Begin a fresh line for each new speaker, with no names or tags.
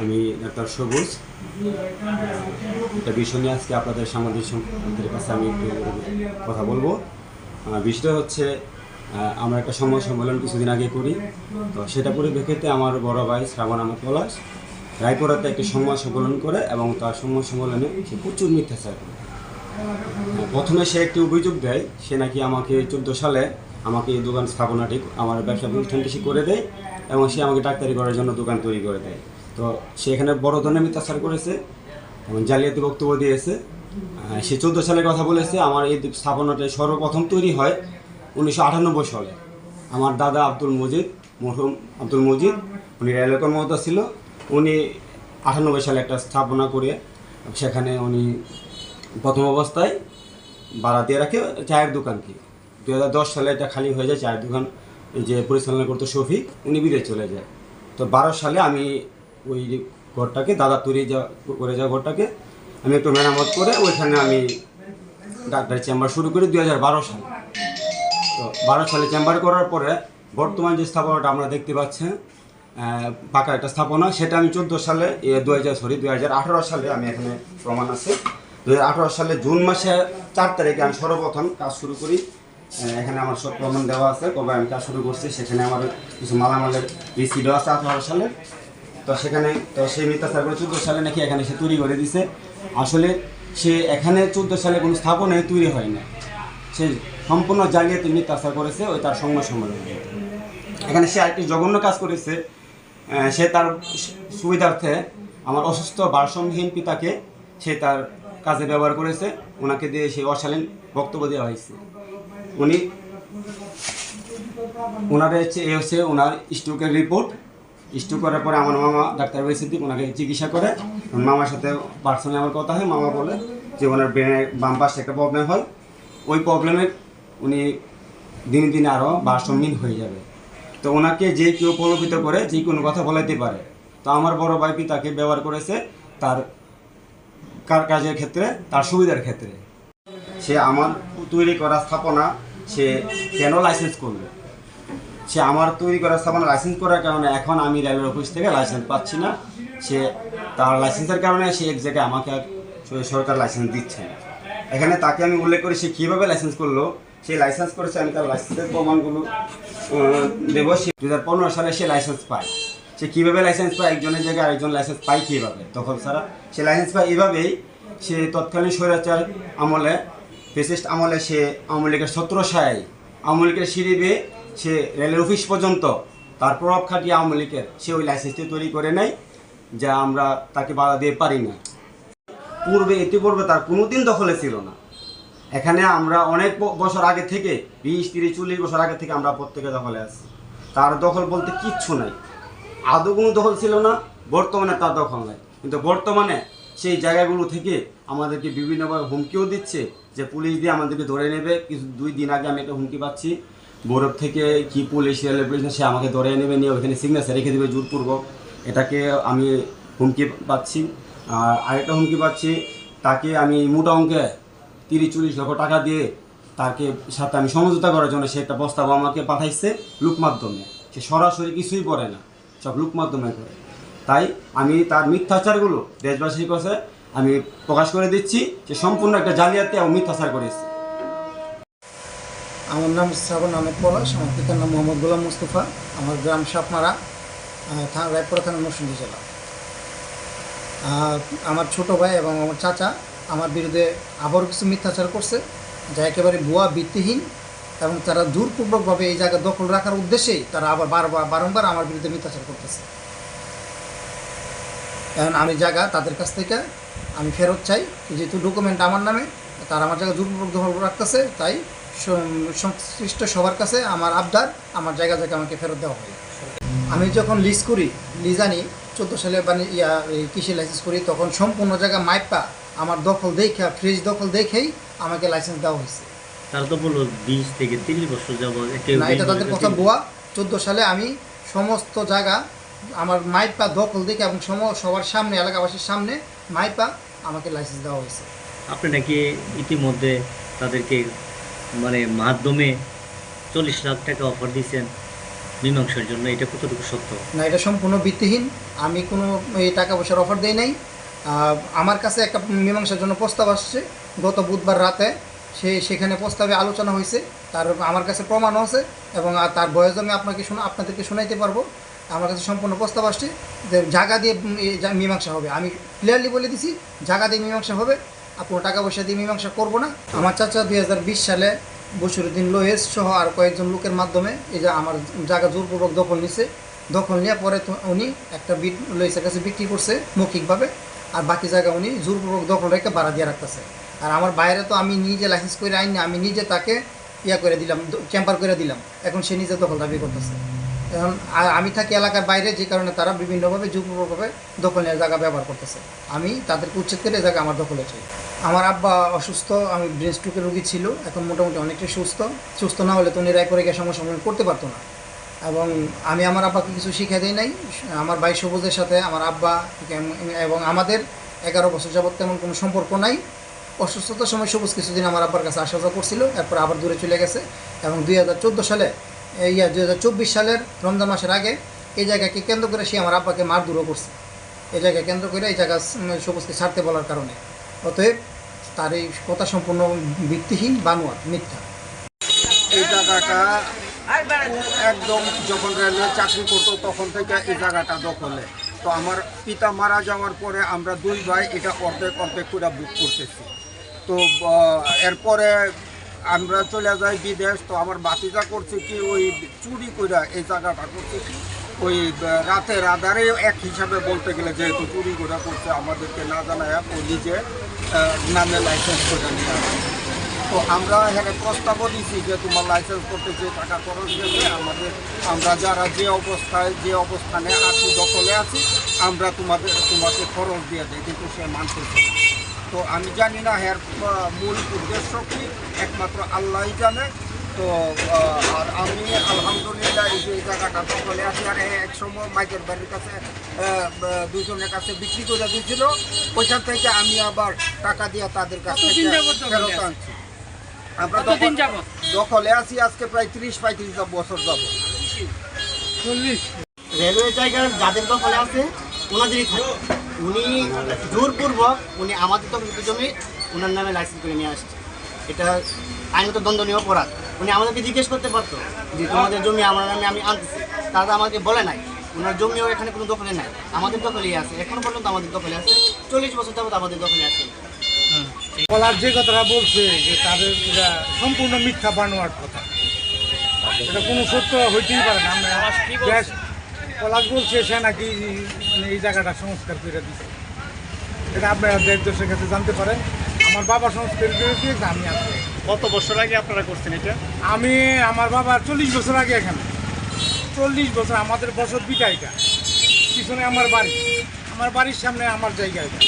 আমি ডাক্তার সবুজ। একটা বিষয় নিয়ে আজকে আপনাদের সামাজিক সাংবাদিকদের কাছে আমি একটু কথা বলব। বিষয়টা হচ্ছে আমরা একটা সমাজ সম্মেলন কিছুদিন আগে করি। তো সেটা পরিপ্রেক্ষিতে আমার বড় ভাই শ্রাবণ আহমদ পলাশ রায়পুরাতে একটি সংবাদ সম্মেলন করে এবং তার সংবাদ সম্মেলনে সে প্রচুর মিথ্যাচার করে। প্রথমে সে একটি অভিযোগ দেয়, সে নাকি আমাকে চোদ্দ সালে আমাকে এই দোকান স্থাপনাটি, আমার ব্যবসা প্রতিষ্ঠানটি সে করে দেয় এবং সে আমাকে ডাক্তারি করার জন্য দোকান তৈরি করে দেয়। তো সে এখানে বড় ধরনের মিথ্যাচার করেছে, এবং জালিয়াতি বক্তব্য দিয়েছে। সে চোদ্দ সালের কথা বলেছে, আমার এই স্থাপনাটি সর্বপ্রথম তৈরি হয় উনিশশো আটানব্বই সালে। আমার দাদা আব্দুল মজিদ মরহুম আব্দুল মজিদ, উনি রেল কর্মকর্তা ছিল। উনি আটানব্বই সালে একটা স্থাপনা করে সেখানে উনি প্রথম অবস্থায় ভাড়া দিয়ে রাখে চায়ের দোকানকে। দু হাজার দশ সালে এটা খালি হয়ে যায়, চায়ের দোকান যে পরিচালনা করতো শফিক, উনি বিদেশ চলে যায়। তো বারো সালে আমি ওই যে ঘরটাকে, দাদা তৈরি যা করে যাওয়া ঘরটাকে, আমি একটু মেরামত করে ওইখানে আমি ডাক্তারি চেম্বার শুরু করি দুই হাজার বারো সালে। তো বারো সালে চেম্বার করার পরে বর্তমান যে স্থাপনাটা আমরা দেখতে পাচ্ছেন পাকা একটা স্থাপনা, সেটা আমি চোদ্দ সালে দু হাজার সরি দু হাজার আঠারো সালে আমি এখানে প্রমাণ আছে। দু হাজার আঠারো সালে জুন মাসে চার তারিখে আমি সর্বপ্রথম কাজ শুরু করি। এখানে আমার সব প্রমাণ দেওয়া আছে, কবে আমি কাজ শুরু করছি, সেখানে আমার কিছু মালামালের রিসিডও আছে আঠারো সালে তো সেখানে, তো সেই মিথ্যাচার করে চোদ্দ সালে নাকি এখানে সে তৈরি করে দিছে। আসলে সে এখানে চোদ্দ সালে কোনো স্থাপনায় তৈরি হয় না সে সম্পূর্ণ জালিয়াতি মিথ্যাচার করেছে, ওই তার সংবাদ সম্মেলনে এখানে সে আরেকটি জঘন্য কাজ করেছে। সে তার সুবিধার্থে আমার অসুস্থ ভারসাম্যহীন পিতাকে সে তার কাজে ব্যবহার করেছে। ওনাকে দিয়ে সে অশালীন বক্তব্য দেওয়া হয়েছে। উনি ওনার হচ্ছে, এ হচ্ছে ওনার স্ট্রোকের রিপোর্ট। স্ট্রোক করার পরে আমার মামা ডাক্তার সিদ্দিক ওনাকে চিকিৎসা করে, মামার সাথে পার্সোনালি আমার কথা হয়। মামা বলে যে, ওনার ব্রেনের বাম পাশে একটা প্রবলেম হয়। ওই প্রবলেমে উনি দিনে দিনে আরও ভারসাম্যহীন হয়ে যাবে। তো ওনাকে যে কেউ প্রলোভিত করে, যে কোনো কথা বলাইতে পারে। তো আমার বড় ভাই পিতাকে ব্যবহার করেছে তার কার কাজের ক্ষেত্রে, তার সুবিধার ক্ষেত্রে। সে আমার তৈরি করা স্থাপনা সে কেন লাইসেন্স করবে সে আমার তৈরি করা স্থাপনা লাইসেন্স করার কারণে এখন আমি রেলের অফিস থেকে লাইসেন্স পাচ্ছি না। সে তার লাইসেন্সের কারণে সে এক জায়গায় আমাকে সরকার লাইসেন্স দিচ্ছে না। এখানে তাকে আমি উল্লেখ করি সে কীভাবে লাইসেন্স করল। সে লাইসেন্স করেছে, আমি তার লাইসেন্সের প্রমাণগুলো দেবো। সে দু হাজার পনেরো সালে সে লাইসেন্স পায়। সে কীভাবে লাইসেন্স পায়, একজনের জায়গায় আরেকজন লাইসেন্স পায় কীভাবে? তখন ছাড়া সে লাইসেন্স পায় এভাবেই সে তৎকালীন স্বৈরাচার আমলে ফেসিস্ট আমলে সে আওয়ামী লীগের সতেরো সায় আওয়ামী লীগের সিঁড়ি বেয়ে সে রেলের অফিস পর্যন্ত তার প্রভাব খাটিয়ে আওয়ামী লীগের সে ওই লাইসেন্সটি তৈরি করে নেয় যা আমরা তাকে বাধা দিয়ে পারি না পূর্বে, ইতিপূর্বে তার কোনো দিন দখলে ছিল না। এখানে আমরা অনেক বছর আগে থেকে, বিশ, তিরিশ, চল্লিশ বছর আগে থেকে আমরা প্রত্যেকে দখলে আছি। তার দখল বলতে কিচ্ছু নাই। আদৌ কোনো দখল ছিল না, বর্তমানে তার দখল নাই। কিন্তু বর্তমানে সেই জায়গাগুলো থেকে আমাদেরকে বিভিন্নভাবে হুমকিও দিচ্ছে যে পুলিশ দিয়ে আমাদেরকে ধরে নেবে। কিছু দুই দিন আগে আমি একটা হুমকি পাচ্ছি। বরফ থেকে কি পুলিশ রেলের পুলিশ সে আমাকে ধরে নেবে, নিয়ে ওইখানে সিগনেচার রেখে দেবে জোরপূর্বক। এটাকে আমি হুমকি পাচ্ছি। আর আরেকটা হুমকি পাচ্ছি, তাকে আমি মোটা অঙ্কে তিরিশ, চল্লিশ লক্ষ টাকা দিয়ে তাকে সাথে আমি সমঝোতা করার জন্য সে একটা প্রস্তাব আমাকে পাঠাইছে লুক মাধ্যমে। সে সরাসরি কিছুই করে না, সব লুক মাধ্যমে করে। তাই আমি তার মিথ্যাচারগুলো দেশবাসীর কাছে আমি প্রকাশ করে দিচ্ছি যে সম্পূর্ণ একটা জালিয়াতি এবং মিথ্যাচার করেছে
আমার নাম শ্রাবণ আহমেদ পলাশ, আমার পিতার নাম মোহাম্মদ গোলাম মুস্তফা। আমার গ্রাম সাপমারা রায়পুরা থানা, নরসিংদী জেলা। আমার ছোট ভাই এবং আমার চাচা আমার বিরুদ্ধে আবারও কিছু মিথ্যাচার করছে, যা একেবারে ভুয়া, ভিত্তিহীন এবং তারা জোরপূর্বকভাবে এই জায়গা দখল রাখার উদ্দেশ্যেই তারা আবার বারবার বারংবার আমার বিরুদ্ধে মিথ্যাচার করতেছে। এখন আমি জায়গা তাদের কাছ থেকে আমি ফেরত চাই যেহেতু ডকুমেন্ট আমার নামে তারা আমার জায়গা জোরপূর্বক দখল রাখতেছে তাই সংশ্লিষ্ট সবার কাছে আমার আবদার আমার জায়গা জায়গা আমাকে ফেরত দেওয়া হয় আমি যখন লিজ করি লিজ আনি চোদ্দ সালে মানে ইয়া কৃষি লাইসেন্স করি তখন সম্পূর্ণ জায়গা মাইপা আমার দখল দেখে ফ্রিজ দখল দেখেই আমাকে লাইসেন্স দেওয়া হয়েছে।
তারা তো বলল বিশ থেকে তিরিশ বছর
না এটা তাদের কথা বোয়া। চোদ্দ সালে আমি সমস্ত জায়গা আমার মাইপা দখল দেখে এবং সবার সামনে এলাকাবাসীর সামনে মাইপা আমাকে লাইসেন্স দেওয়া হয়েছে।
আপনি নাকি ইতিমধ্যে তাদেরকে মানে মাধ্যমে চল্লিশ লাখ টাকা অফার দিয়েছেন মীমাংসার জন্য এটা কতটুকু সত্য?
না এটা সম্পূর্ণ ভিত্তিহীন। আমি কোনো এই টাকা পয়সার অফার দেই নাই। আমার কাছে একটা মীমাংসার জন্য প্রস্তাব আসছে। গত বুধবার রাতে সে সেখানে প্রস্তাবে আলোচনা হয়েছে, তার আমার কাছে প্রমাণও আছে এবং আর তার বয়স আমি আপনাকে শোনা, আপনাদেরকে শোনাইতে পারব। আমার কাছে সম্পূর্ণ প্রস্তাব আসছে যে জায়গা দিয়ে মীমাংসা হবে। আমি ক্লিয়ারলি বলে দিছি, জায়গা দিয়ে মীমাংসা হবে, আর কোনো টাকা পয়সা দিয়ে মীমাংসা করব না। আমার চাচা দুই হাজার বিশ সালে বসিরুদ্দিন লোহেস সহ আর কয়েকজন লোকের মাধ্যমে এই যে আমার জায়গা জোরপূর্বক দখল নিছে। দখল নেওয়ার পরে উনি একটা বিট লইসের কাছে বিক্রি করছে মৌখিকভাবে, আর বাকি জায়গা উনি জোরপূর্বক দখল রেখে ভাড়া দিয়ে রাখতেছে। আর আমার বাইরে তো আমি নিজে লাইসেন্স করে আইনি, আমি নিজে তাকে ইয়া করে দিলাম চেম্বার করে দিলাম। এখন সে নিজে দখল দাবি করতেছে। এখন আমি থাকি এলাকার বাইরে, যে কারণে তারা বিভিন্নভাবে জোরপূর্বকভাবে দখল নেওয়ার জায়গা ব্যবহার করতেছে। আমি তাদেরকে উচ্ছেদ করে জায়গা আমার দখলে চাই আমার আব্বা অসুস্থ, আমি ব্রেন স্ট্রোকের রোগী ছিল, এখন মোটামুটি অনেকটাই সুস্থ। সুস্থ না হলে তো উনি রায়পুরে গিয়ে সমস্যা করতে পারতো না। এবং আমি আমার আব্বাকে কিছু শিখে দিই নাই। আমার ভাই সবুজের সাথে, আমার আব্বা এবং আমাদের এগারো বছর যাবত তেমন কোনো সম্পর্ক নাই। অসুস্থতার সময় সবুজ কিছুদিন আমার আব্বার কাছে আসা যাওয়া করছিল, এরপর আবার দূরে চলে গেছে। এবং দুই হাজার চোদ্দ সালে ইয়া দুই হাজার চব্বিশ সালের রমজান মাসের আগে, এই জায়গাকে কেন্দ্র করে সে আমার আব্বাকে মার দূরও করছে। এই জায়গায় কেন্দ্র করে এই জায়গা সবুজকে ছাড়তে বলার কারণে। অতএব তার এই কথা সম্পূর্ণ ভিত্তিহীন বানোয়ার মিথ্যা।
এই জায়গাটা একদম যখন রেলওয়ে চাকরি করতো, তখন থেকে এই জায়গাটা দখলে তো আমার পিতা মারা যাওয়ার পরে আমরা দুই ভাই এটা অর্ধেক অর্ধেক করে বুক করতেছি। তো এরপরে আমরা চলে যাই বিদেশ। তো আমার বাতিজা করছে কি ওই চুরি করে এই জায়গাটা করছে কি ওই আহ, রাতের আধারে এক হিসাবে বলতে গেলে যেহেতু চুরি করে করছে আমাদেরকে না জানায় ও নিজে নামে লাইসেন্স করে নিয়ে তো আমরা এখানে প্রস্তাবও দিছি যে তোমার লাইসেন্স করতে যে টাকা খরচ গেছে আমাদের আমরা যারা যে অবস্থায় যে অবস্থানে আছি দখলে আছি আমরা তোমাদের তোমাকে খরচ দিয়ে দিই কিন্তু সে মানতেছে তো আমি জানি না এর মূল উদ্দেশ্য কি একমাত্র আল্লাহই জানে। তো আর আমি আলহামদুলিল্লাহ এই যে জায়গাটা দখলে আছি আর এক সময় মাইকের বাড়ির কাছে দুজনের কাছে বিক্রি করে দিয়েছিল। ওইখান থেকে আমি আবার টাকা দিয়ে তাদের কাছে ফেরত আনছি। আমরা দখল- দখলে আছি আজকে প্রায় ত্রিশ পঁয়ত্রিশ বছর যাব চল্লিশ।
রেলওয়ে জায়গার যাদের দখলে আছে ওনাদেরই থাকে। উনি জোরপূর্বক উনি আমাদের দখলিত জমি ওনার নামে লাইসেন্স করে নিয়ে আসছে। এটা আইনত দণ্ডনীয় অপরাধ। উনি আমাদেরকে জিজ্ঞেস করতে পারতো যে তোমাদের জমি আমার নামে আমি আনতেছি। তারা আমাকে বলে নাই। ওনার জমিও এখানে কোনো দখলে নাই। আমাদের দখলেই আছে। এখনও পর্যন্ত আমাদের দখলে আছে। চল্লিশ বছর যাবত আমাদের দখলে আছে।
বলার যে কথাটা বলছে যে তাদের এটা সম্পূর্ণ মিথ্যা বানোয়ার কথা। এটা কোনো সত্য হইতেই পারে না। আমরা গ্যাস পলাশ বলছে সে নাকি মানে এই জায়গাটা সংস্কার করে দিচ্ছে এটা আপনারা দেশদের কাছে জানতে পারেন। আমার বাবা সংস্কার করে দিয়েছে আমি আছি
কত বছর আগে আপনারা করছেন এটা?
আমি আমার বাবা চল্লিশ বছর আগে এখানে। চল্লিশ বছর আমাদের বছর বিটা এটা। পিছনে আমার বাড়ি। আমার বাড়ির সামনে আমার জায়গা এটা।